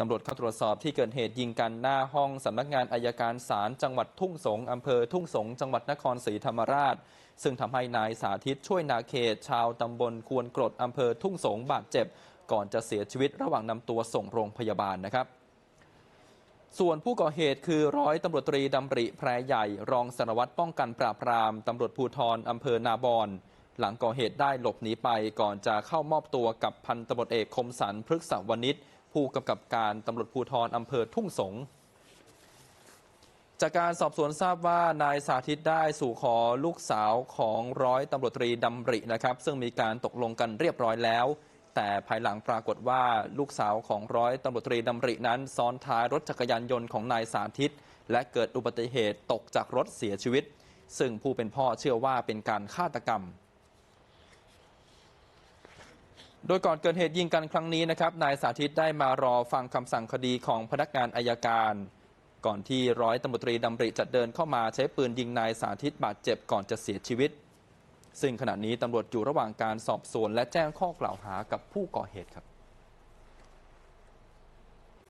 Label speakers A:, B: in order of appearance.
A: ตำรวจเข้าตรวจสอบที่เกิดเหตุยิงกันหน้าห้องสำนักงานอายการศาลจังหวัดทุ่งสงอำเภอทุ่งสง จังหวัดนครศรีธรรมราช ซึ่งทำให้นายสาธิตช่วยนาเขต ชาวตำบลควนกรดอำเภอทุ่งสงบาดเจ็บ ก่อนจะเสียชีวิตระหว่างนำตัวส่งโรงพยาบาลนะครับส่วนผู้ก่อเหตุคือร้อยตำรวจตรีดำริแพรใหญ่ รองสารวัตรป้องกันปราบปรามตำรวจภูธรอำเภอนาบอนหลังก่อเหตุได้หลบหนีไปก่อนจะเข้ามอบตัวกับพันตำรวจเอกคมสันพฤกษวณิช ผู้กำกับการตำรวจภูธรอำเภอทุ่งสงจากการสอบสวนทราบว่านายสาธิตได้สู่ขอลูกสาวของร้อยตำรวจตรีดำรินะครับ ซึ่งมีการตกลงกันเรียบร้อยแล้ว แต่ภายหลังปรากฏว่าลูกสาวของร้อยตำรวจตรีดำรินั้น ซ้อนท้ายรถจักรยานยนต์ของนายสาธิต และเกิดอุบัติเหตุตกจากรถเสียชีวิต ซึ่งผู้เป็นพ่อเชื่อว่าเป็นการฆาตกรรม โดยก่อนเกิดเหตุยิงกันครั้งนี้นะครับ นายสาธิตได้มารอฟังคำสั่งคดีของพนักงานอายการ ก่อนที่ร้อยตำรวจตรีดำริจะเดินเข้ามาใช้ปืนยิงนายสาธิตบาดเจ็บก่อนจะเสียชีวิต ซึ่งขณะนี้ตำรวจอยู่ระหว่างการสอบสวนและแจ้งข้อกล่าวหากับผู้ก่อเหตุครับ